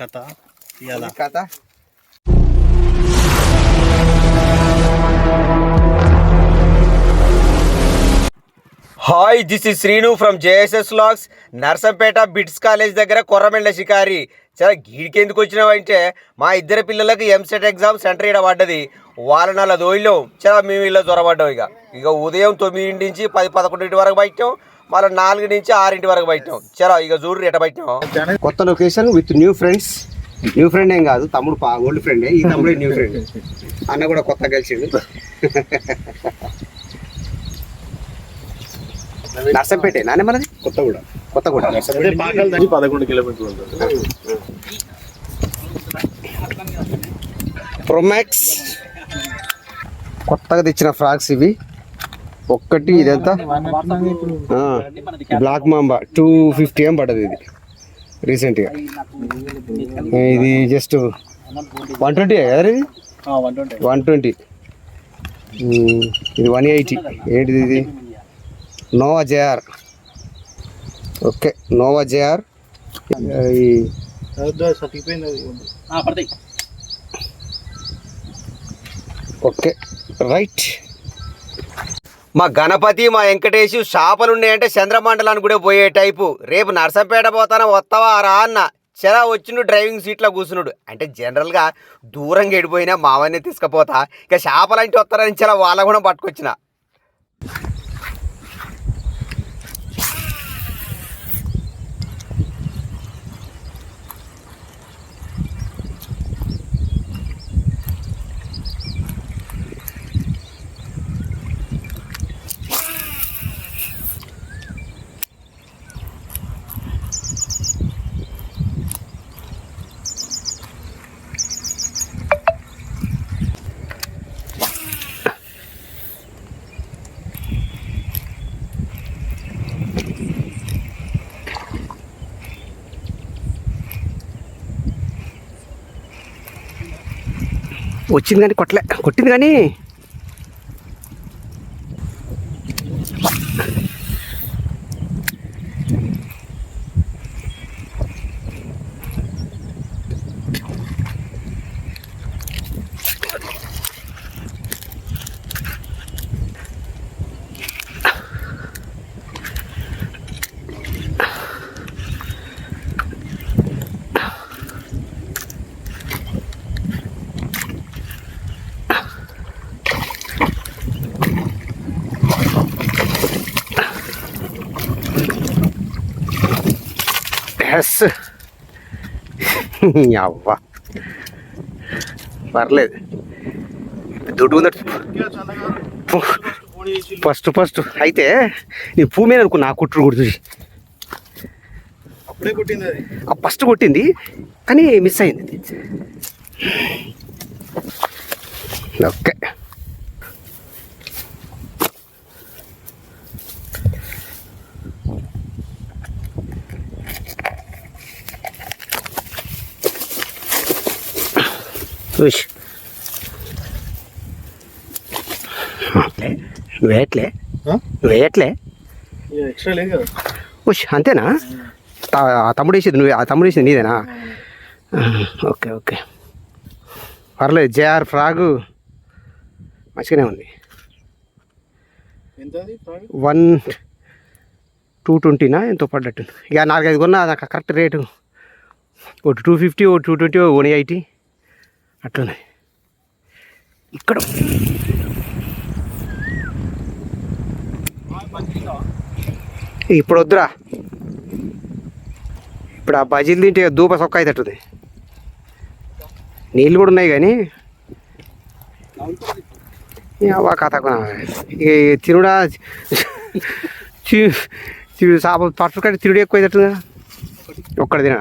కథ ఇవాళ కథ? Hi this is Srinu from JSS vlogs. Narsampet BITS college దగ్గర కొర్రమెండ షికారి. చాలా గీడికి ఎందుకు వచ్చినావంటే మా ఇద్దరు పిల్లలకు ఎంసెట్ ఎగ్జామ్ సెంటర్ ఇక్కడ పడ్డది. వాళ్ళ నెల దోయిలం చాలా మేము ఇలా జ్వరపడ్డాం ఇక. ఇక ఉదయం తొమ్మిదింటి నుంచి పది పదకొండింటి వరకు బయటాం. మళ్ళీ నాలుగు నుంచి ఆరింటి వరకు బయటాం చాలా ఇక చూడు ఎట బయటాం కొత్త location with new friends new friend ఏం కాదు తమ్ముడు పా ఓల్డ్ ఫ్రెండే ఈ తమ్ముడే న్యూ ఫ్రెండ్ అన్న కూడా కొత్త కలిసిండు. నర్సంపేటే నానే మనది కొత్తగూడ. నుంచి పదకొండు కిలోమీటర్లు ఉంటుంది. ప్రొమాక్స్ కొత్తగా తెచ్చిన ఫ్రాక్స్ ఇవి. ఒక్కటి ఇదంతా? Black mamba. టూ ఫిఫ్టీ ఏం పడ్డది ఇది. రీసెంట్గా. ఇది జస్ట్ వన్ ట్వంటీ కదా ఇది? One twenty. ఇది వన్ ఎయిటీ. ఏంటిది ఇది? Nova JR okay Nova JR ఈ ఓకే రైట్. మా గణపతి మా వెంకటేష్ షాపులు ఉన్నాయంటే చంద్రమండలానికి కూడా పోయే టైపు. రేపు నర్సంపేట పోతానా వస్తావా రా అన్న. చలా వచ్చిండు డ్రైవింగ్ సీట్లో కూర్చున్నాడు. అంటే జనరల్గా దూరంగా ఎడిపోయినా మావన్నీ తీసుకుపోతా. ఇక చేపలంటే వస్తారని చలా వాళ్ళ కూడా పట్టుకొచ్చిన. వచ్చింది కానీ కొట్టలే. కొట్టింది కానీ ఎస్ అవ్వ పర్లేదు. దుడ్డు ఉందట ఫస్ట్ ఫస్ట్. అయితే నీ పూ మీద అనుకో నా కుట్టుడు కుడుతుంది ఆ ఫస్ట్ కొట్టింది కానీ మిస్ అయింది. ఓకే. ఉష్ వేయట్లే. వేయట్లే. ఉష్ అంతేనా? ఆ తమ్ముడు వేసేది నువ్వే ఆ తమ్ముడు వేసేది నీదేనా? Okay okay. పర్లేదు జేఆర్ ఫ్రాగు మంచిగానే ఉంది? వన్ టూ ట్వంటీనా? ఎంతో పడ్డట్టు ఇక నాలుగైదు కొన్నా నాకు కరెక్ట్ రేటు. ఒకటి టూ ఫిఫ్టీ ఒకటి టూ ట్వంటీ వన్ ఎయిటీ. అట్లున్నాయి ఇక్కడ. ఇప్పుడు వద్దురా ఇప్పుడు ఆ బజీలు తింటే దూప సొక్క అవుతుంది నీళ్ళు కూడా ఉన్నాయి కానీ. వా కథ ఇక తినుడా? చేప పట్టు కంటే తిరుడు ఎక్కువ అవుతుందా ఒక్కడ తినా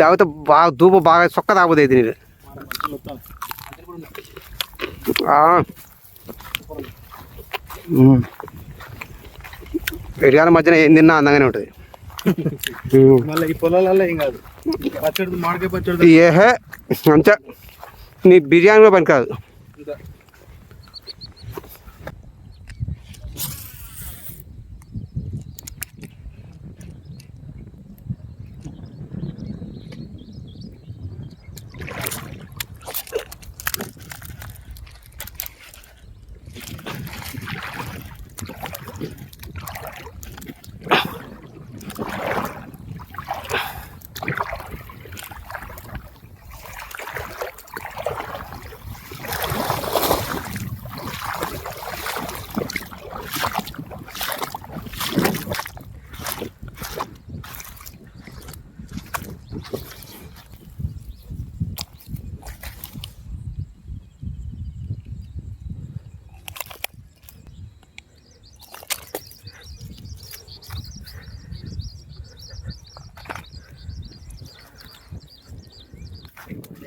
తాగితే బాగా దూప బాగా సొక్క తాగుతుంది అయితే నీళ్ళు ఎడిగాల మధ్యన ఏం తిన్నా అందంగానే ఉంటుంది. మళ్ళీ ఈ పొలాలలో ఏం కాదు. పచ్చడి మామిడికాయ పచ్చడి ఏహే అంతే. నీ బిర్యానీ కూడా పనికాదు. ఇంకా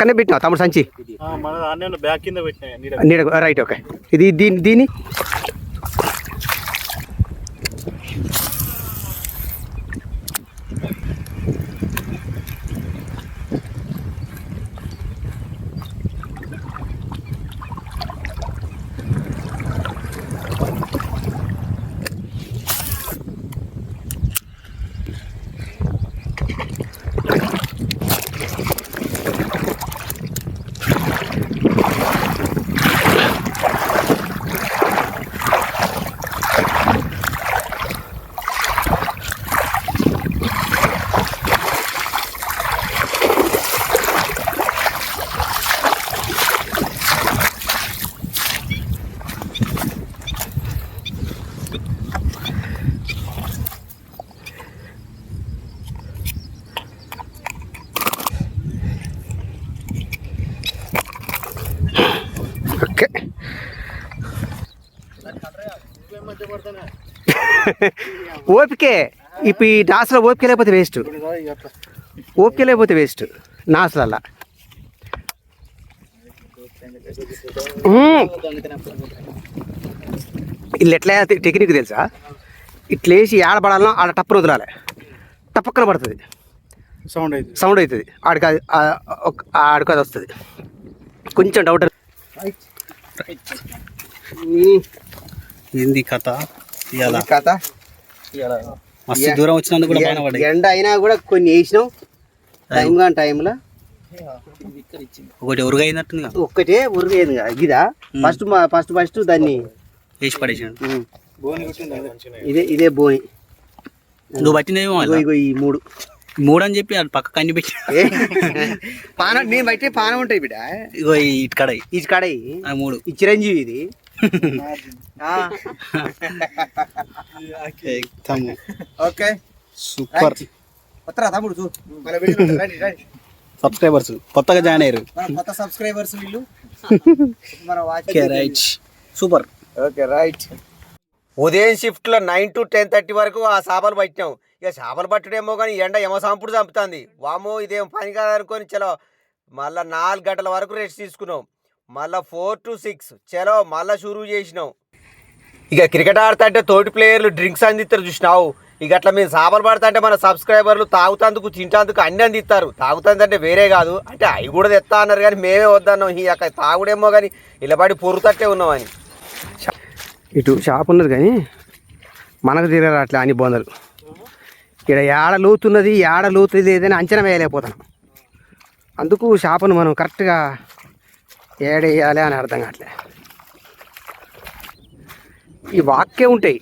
పక్కనే పెట్టినావు? తమ్ముడు సంచి? నీడ రైట్ ఓకే. ఇది దీని దీని? ఓపికే. ఇప్పుడు ఈ నాసులో ఓపిక లేకపోతే వేస్ట్. ఓపిక లేకపోతే వేస్ట్. నాసులల్లా. వీళ్ళు ఎట్లా టెక్నిక్ తెలుసా? ఇట్లా వేసి ఆడబడాలనో ఆడ టప్పున వదలాలి టపక్కన పడుతుంది. సౌండ్ అయితే సౌండ్ అవుతుంది ఆడికి అది- ఆడికి అది వస్తుంది. కొంచెం డౌట్ ఏంది కథ? కథ? మస్తు దూరం వచ్చినందుకు కూడా బాగా పడ్డాయి. ఎండ అయినా కూడా కొన్ని వేసినాం. టైం కానీ టైంలో. ఒకటి ఉరుగైనట్టుంది ఒక్కటే ఉరిగేది ఇదా? ఫస్ట్ ఫస్ట్ ఫస్ట్ దాన్ని. వేసి మంచిగా ఇదే ఇదే బోని. నువ్వు ఇగో ఈ మూడు. మూడు అని చెప్పి అది పక్క కన్ని పెట్టి? పానం నేను బట్టి పానం ఉంటాయి బిడ్డ. ఇగో ఈ ఇటుకడ ఈ కడయి ఆ మూడు. ఈ చిరంజీవి ఇది. ఆ, ఓకే సూపర్ వస్తారా తమ్ముడు చూ. మన వీడియో రండి, రండి. సబ్స్క్రైబర్స్ కొత్తగా జాయిన్ అయ్యారు. కొత్త సబ్స్క్రైబర్స్ వీళ్ళు. మన watch right super okay right ఉదయం షిఫ్ట్లో నైన్ టు టెన్ థర్టీ వరకు ఆ చేపలు పట్టినాం. ఇక చేపలు పట్టుడేమో కానీ ఎండ ఏమో సంపుడు చంపుతుంది. వామో ఇదేం పని కాదనుకొని చలో మళ్ళా నాలుగు గంటల వరకు రెస్ట్ తీసుకున్నాం. మళ్ళా ఫోర్ టు సిక్స్. చలో మళ్ళా షురూ చేసినాం. ఇక క్రికెట్ ఆడుతుంటే తోటి ప్లేయర్లు డ్రింక్స్ అందిస్తారు చూసినావు. ఇక అట్లా మేము చేపలు పడుతుంటే మన సబ్స్క్రైబర్లు తాగుతందుకు తింటందుకు అన్ని అందిస్తారు. తాగుతుందంటే వేరే కాదు. అంటే అవి కూడా తెస్తా అన్నారు కానీ మేమే వద్దన్నాం. ఈ యొక్క తాగుడేమో కానీ ఇలా పడి పొరుతట్టే ఉన్నామని. ఇటు షాప్ ఉన్నది కానీ మనకు తిరగరు అట్లా అని బొందలు. ఇక్కడ ఏడ లోతున్నది ఏడ లోతుది ఏదైనా అంచనా వేయలేకపోతాం అందుకు షాపును మనం కరెక్ట్గా ఏడేయాలి అని అర్థం కావట్లే. ఈ వాక్కే ఉంటాయి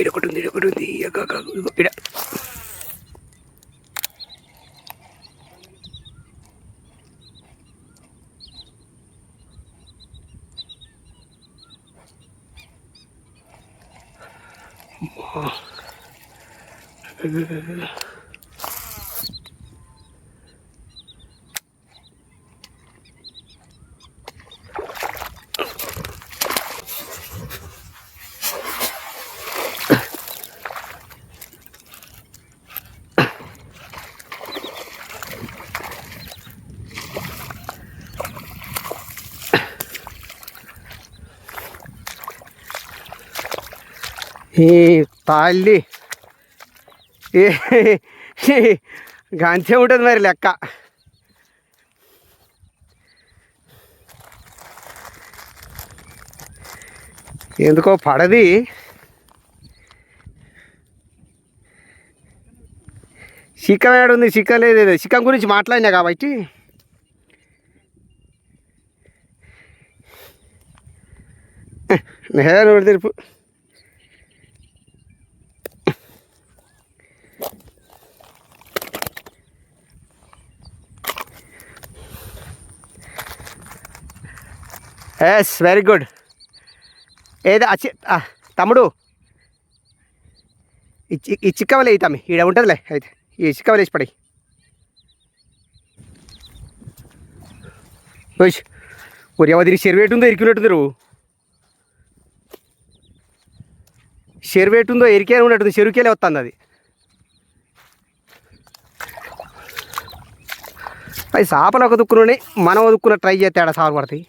ఇది ఒకటి ఉంది ఇది ఒకటి ఉంది అగ్గ, అగ్గ, ఈ తల్లి. ఏ గంతే ఉంటుంది మరి లెక్క. ఎందుకో పడది. చిక్కం ఏడుంది చిక్కం లేదు చిక్కం గురించి మాట్లాడినా కాబట్టి. నేను తెలుపు ఎస్ వెరీ గుడ్ ఏదో అచ్చి తమ్ముడు. ఈ చి- ఈ చిక్కవలే తమ్మి ఈడ ఉంటుందిలే అయితే ఈ చిక్కవలు వేసి పడి ఒరి ఎవరి చెరువేటుందో ఉందో ఎరికినట్టుంది నువ్వు చెరువు ఉందో ఎరికే ఉన్నట్టుంది చెరువుకేలే వస్తుంది అది. అది చేపలు ఒక దుక్కునే మనం ఒదుక్కున్న ట్రై చేస్తే ఆడ సాగు పడతాయి.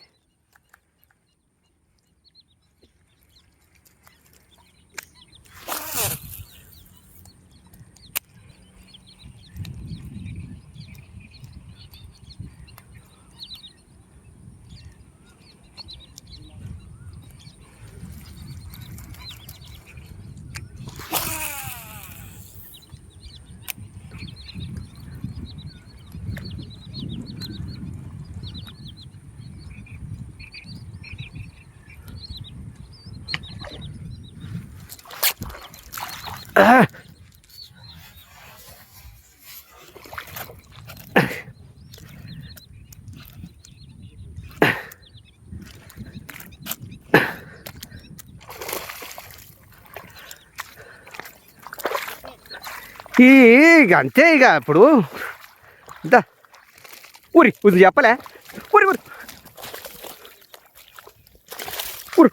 ఇక అంతే ఇక ఇప్పుడు. ఇంత ఊరి ఇది చెప్పలే. ఊరి ఊరి. ఊరు.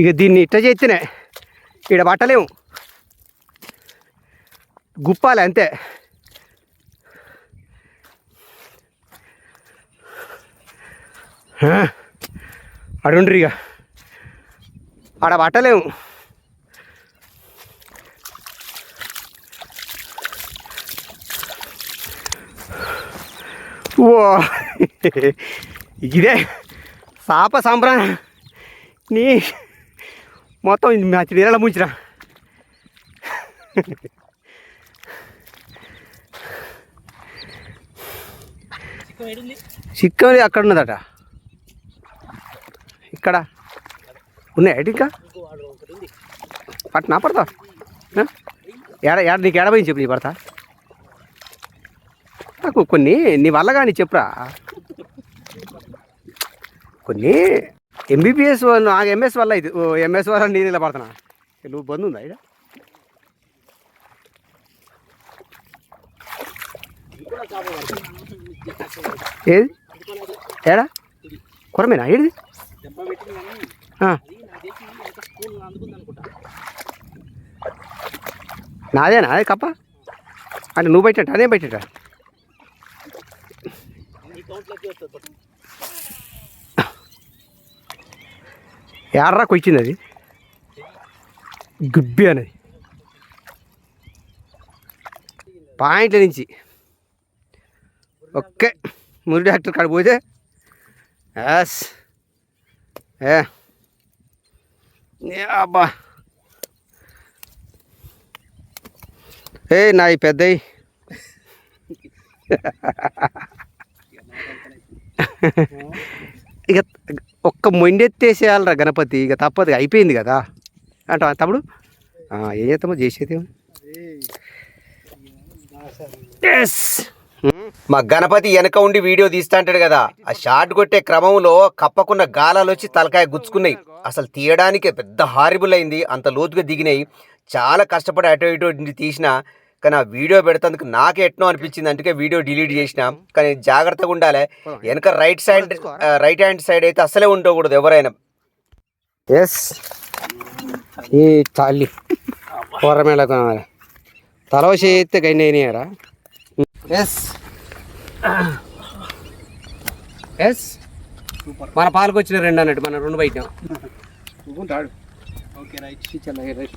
ఇక దీన్ని ఇట్ట చేస్తేనే ఇక్కడ పట్టలేము. గుప్పాలి అంతే. హ? అడుండ్రి ఇక ఆడ పట్టలేము. ఓ. ఇదే సాప సంబరా నీ మొత్తం మ్యాచ్ నీళ్ళ ముంచిరా. చిక్కది అక్కడ ఉన్నదట. ఇక్కడ. ఉన్నాయి ఇంకా? పట్టినా పడతా? ఏడ ఏడ నీకు ఏడబోయింది చెప్పు నీ పడతా? నాకు కొన్ని నీ వల్ల కానీ చెప్పురా. కొన్ని ఎంబీబీఎస్ నాకు ఎంఎస్ వల్ల ఇది ఓ ఎంఎస్ వల్ల నేను ఇలా పడుతున్నా నువ్వు బంద్ ఉందా ఇక్కడ ఏది? ఏడా? కొరమేనా? ఏది నాదేనా? అదే కప్ప? అంటే నువ్వు బయట అదే బయట ఎర్రా కొచ్చింది అది. గుబ్బి అనేది. పాయింట్ల నుంచి. ఓకే మురి డాక్టర్ కాడ పోతే ఎస్ ఏ. అబ్బా. ఏ నా ఈ పెద్దయి ఇక ఒక్క మొండెత్తేసేయాలరా గణపతి ఇక తప్పదు అయిపోయింది కదా. అంటావా తమ్ముడు? ఏం చేస్తామో చేసేది ఎస్ మా గణపతి వెనక ఉండి వీడియో తీస్తా అంటాడు కదా. ఆ షాట్ కొట్టే క్రమంలో కప్పకున్న గాలాలు వచ్చి తలకాయ గుచ్చుకున్నాయి. అసలు తీయడానికి పెద్ద హారిబుల్ అయింది అంత లోతుగా దిగినాయి. చాలా కష్టపడి అటు ఇటు తీసిన. కానీ ఆ వీడియో పెడతందుకు నాకే ఎట్నో అనిపించింది. అందుకే వీడియో డిలీట్ చేసిన. కానీ జాగ్రత్తగా ఉండాలి. వెనక right side right hand side అయితే అసలే ఉండకూడదు ఎవరైనా. ఎస్. ఈ తల్లి. కూరమేళ తలవ చేస్తే గైన్ అయినాయరా ఎస్. ఎస్. మన పాలకు వచ్చిన రెండు అన్నట్టు మన రెండు బయట ఓకే రైట్ రైట్.